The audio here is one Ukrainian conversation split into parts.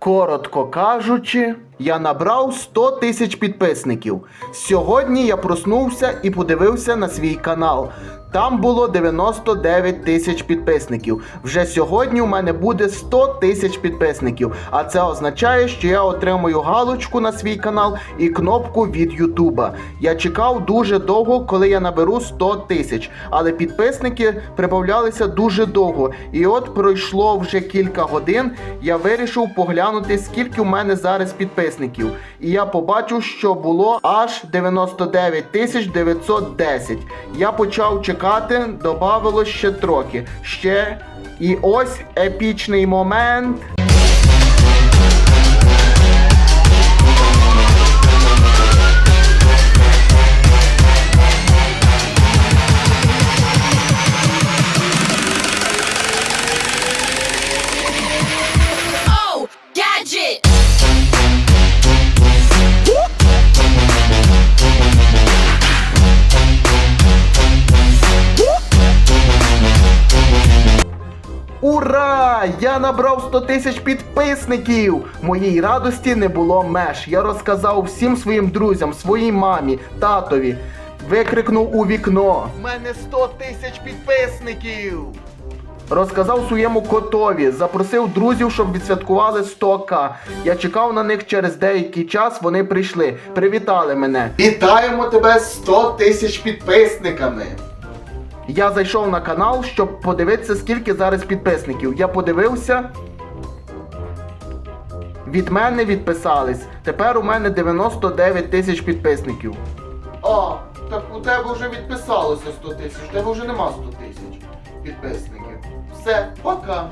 Коротко кажучи, я набрав 100 тисяч підписників. Сьогодні я проснувся і подивився на свій канал. Там було 99 тисяч підписників. Вже сьогодні у мене буде 100 тисяч підписників. А це означає, що я отримую галочку на свій канал і кнопку від Ютуба. Я чекав дуже довго, коли я наберу 100 тисяч, але підписники прибавлялися дуже довго. І от пройшло вже кілька годин. Я вирішив поглянути, скільки у мене зараз підписників. І я побачив, що було аж 99 тисяч 910. Я почав чекати, добавилось ще трохи. Ще. І ось епічний момент. Я набрав 100 тисяч підписників! Моїй радості не було меж. Я розказав всім своїм друзям, своїй мамі, татові. Викрикнув у вікно. У мене 100 тисяч підписників! Розказав своєму котові, запросив друзів, щоб відсвяткували 100к. Я чекав на них через деякий час, вони прийшли, привітали мене. Вітаємо тебе з 100 тисяч підписниками! Я зайшов на канал, щоб подивитися, скільки зараз підписників. Я подивився. Від мене відписались. Тепер у мене 99 тисяч підписників. А, так у тебе вже відписалося 100 тисяч, у тебе вже нема 100 тисяч підписників. Все, пока.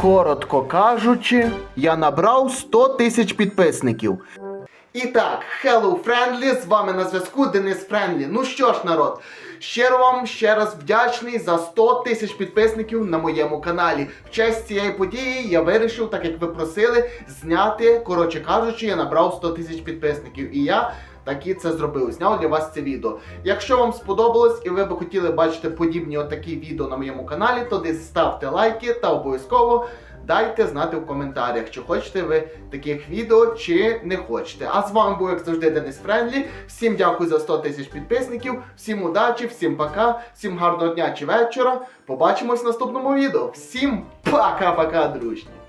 Коротко кажучи, я набрав 100 тисяч підписників. І так, Hello Friendly, з вами на зв'язку Денис Френдлі. Ну що ж, народ, щиро вам ще раз вдячний за 100 тисяч підписників на моєму каналі. В честь цієї події я вирішив, так як ви просили, зняти, коротше кажучи, я набрав 100 тисяч підписників. І я таки це зробив. Зняв для вас це відео. Якщо вам сподобалось і ви би хотіли бачити подібні отакі відео на моєму каналі, то десь ставте лайки та обов'язково. Дайте знати в коментарях, чи хочете ви таких відео, чи не хочете. А з вами був, як завжди, Денис Френдлі. Всім дякую за 100 тисяч підписників, всім удачі, всім пока, всім гарного дня чи вечора. Побачимось в наступному відео. Всім пока-пока, дружні!